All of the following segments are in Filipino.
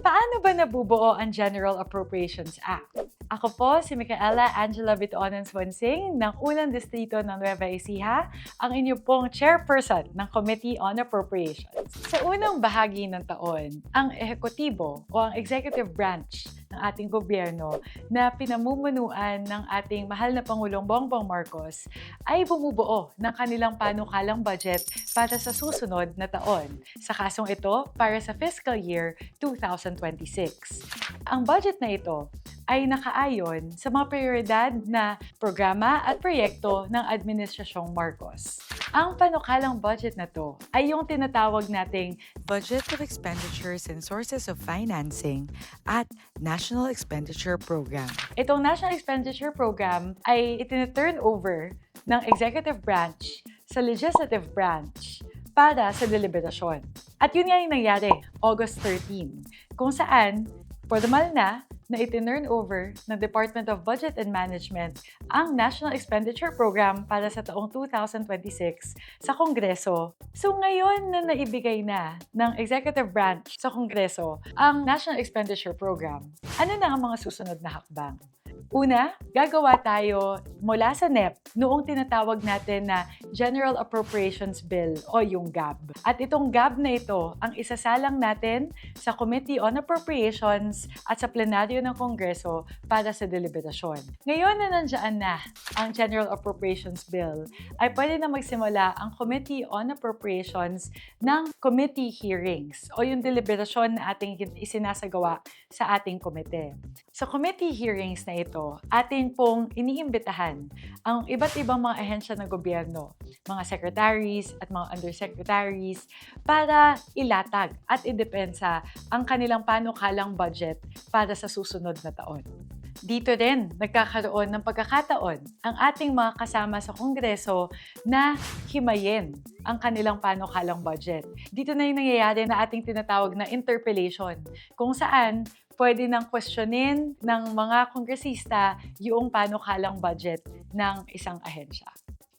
Paano ba nabubuo ang General Appropriations Act? Ako po si Micaela Angela Bitonan Swansing ng unang distrito ng Nueva Ecija, ang inyo pong chairperson ng Committee on Appropriations. Sa unang bahagi ng taon, ang ehekutibo o ang executive branch ng ating gobyerno na pinamumunuan ng ating mahal na Pangulong Bongbong Marcos ay bumubuo ng kanilang panukalang budget para sa susunod na taon. Sa kasong ito, para sa fiscal year 2026. Ang budget na ito ay nakaayon sa mga prioridad na programa at proyekto ng Administrasyong Marcos. Ang panukalang budget na to ay yung tinatawag nating Budget of Expenditures and Sources of Financing at National Expenditure Program. Itong National Expenditure Program ay itinaturn over ng Executive Branch sa Legislative Branch para sa deliberasyon. At yun nga yung nangyari, August 13, kung saan, formal na, na itinurn over ng Department of Budget and Management ang National Expenditure Program para sa taong 2026 sa Kongreso. So ngayon na naibigay na ng Executive Branch sa Kongreso ang National Expenditure Program, ano na ang mga susunod na hakbang? Una, gagawa tayo mula sa NEP noong tinatawag natin na General Appropriations Bill o yung GAB. At itong GAB na ito ang isasalang natin sa Committee on Appropriations at sa plenaryo ng Kongreso para sa deliberasyon. Ngayon na nandiyan na ang General Appropriations Bill, ay pwede na magsimula ang Committee on Appropriations ng committee hearings o yung deliberasyon na ating isinasagawa sa ating komite. Sa committee hearings na ito, atin pong iniimbitahan ang iba't ibang mga ahensya ng gobyerno, mga secretaries at mga undersecretaries para ilatag at idepensa ang kanilang panukalang budget para sa susunod na taon. Dito din, nagkakaroon ng pagkakataon ang ating mga kasama sa Kongreso na himayin ang kanilang panukalang budget. Dito na yung nangyayari na ating tinatawag na interpellation, kung saan pwede nang questionin ng mga kongresista yung panukalang budget ng isang ahensya.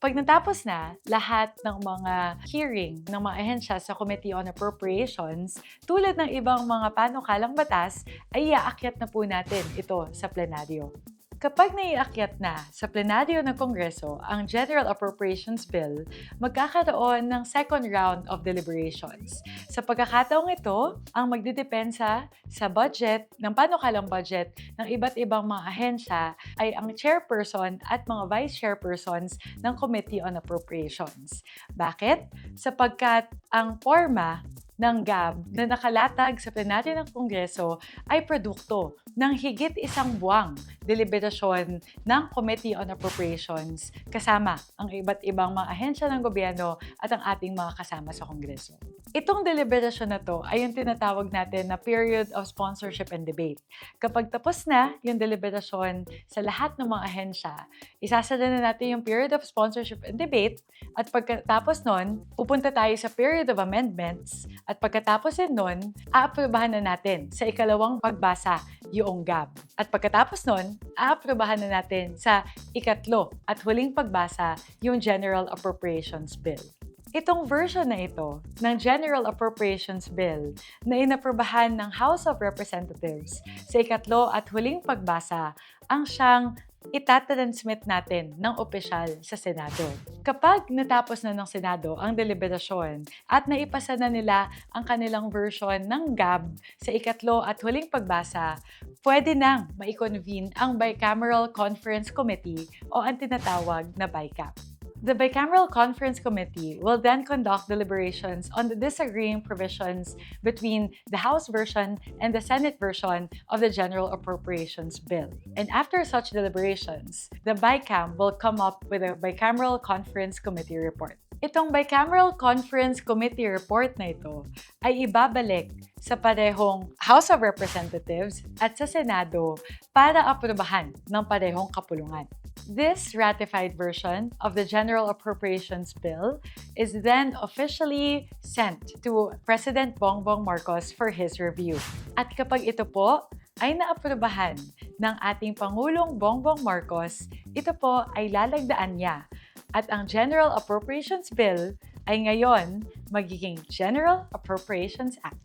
Pag natapos na lahat ng mga hearing ng mga ahensya sa Committee on Appropriations, tulad ng ibang mga panukalang batas, ay iaakyat na po natin ito sa plenaryo. Kapag naiakyat na sa plenaryo ng Kongreso ang General Appropriations Bill, magkakaroon ng second round of deliberations. Sa pagkakataong ito, ang magdidepensa sa budget, ng panukalang budget ng iba't ibang mga ahensya ay ang chairperson at mga vice chairpersons ng Committee on Appropriations. Bakit? Sapagkat ang forma ng GAB na nakalatag sa plenaryo ng Kongreso ay produkto ng higit isang buwang deliberasyon ng Committee on Appropriations kasama ang iba't ibang mga ahensya ng gobyerno at ang ating mga kasama sa Kongreso. Itong deliberasyon na to ay yung tinatawag natin na period of sponsorship and debate. Kapag tapos na yung deliberasyon sa lahat ng mga ahensya, isasada na natin yung period of sponsorship and debate at pagkatapos nun, pupunta tayo sa period of amendments at pagkatapos din nun, aaprobahan na natin sa ikalawang pagbasa yung GAB. At pagkatapos nun, aaprobahan na natin sa ikatlo at huling pagbasa yung General Appropriations Bill. Itong version na ito ng General Appropriations Bill na inaprobahan ng House of Representatives sa ikatlo at huling pagbasa ang siyang itatransmit natin ng opisyal sa Senado. Kapag natapos na ng Senado ang deliberasyon at naipasa na nila ang kanilang version ng GAB sa ikatlo at huling pagbasa, pwede nang maikonvene ang Bicameral Conference Committee o ang tinatawag na BICAP. The Bicameral Conference Committee will then conduct deliberations on the disagreeing provisions between the House version and the Senate version of the General Appropriations Bill. And after such deliberations, the BICAM will come up with a Bicameral Conference Committee report. Itong Bicameral Conference Committee report na ito ay ibabalik sa parehong House of Representatives at sa Senado para aprobahan ng parehong kapulungan. This ratified version of the General Appropriations Bill is then officially sent to President Bongbong Marcos for his review. At kapag ito po ay naaprobahan ng ating Pangulong Bongbong Marcos, ito po ay lalagdaan niya at ang General Appropriations Bill ay ngayon magiging General Appropriations Act.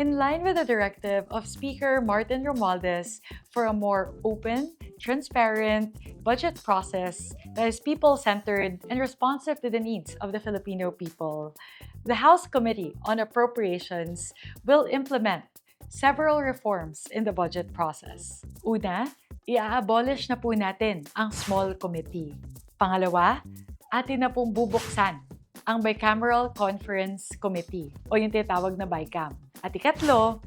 In line with the directive of Speaker Martin Romualdez for a more open, transparent budget process that is people-centered and responsive to the needs of the Filipino people, the House Committee on Appropriations will implement several reforms in the budget process. Una, i-abolish na po natin ang small committee. Pangalawa, atin na pong bubuksan ang Bicameral Conference Committee o yung tinatawag na BICAM. At ikatlo,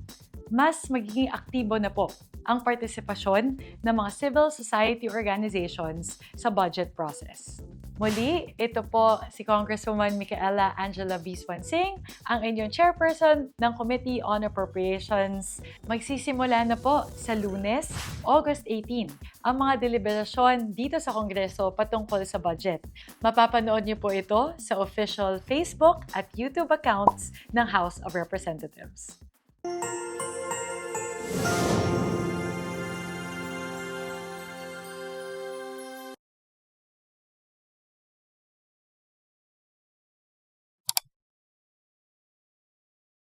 mas magiging aktibo na po ang partisipasyon ng mga civil society organizations sa budget process. Muli, ito po si Congresswoman Micaela Angela B. Swansing, ang inyong chairperson ng Committee on Appropriations. Magsisimula na po sa lunes, August 18, ang mga deliberasyon dito sa Kongreso patungkol sa budget. Mapapanood niyo po ito sa official Facebook at YouTube accounts ng House of Representatives.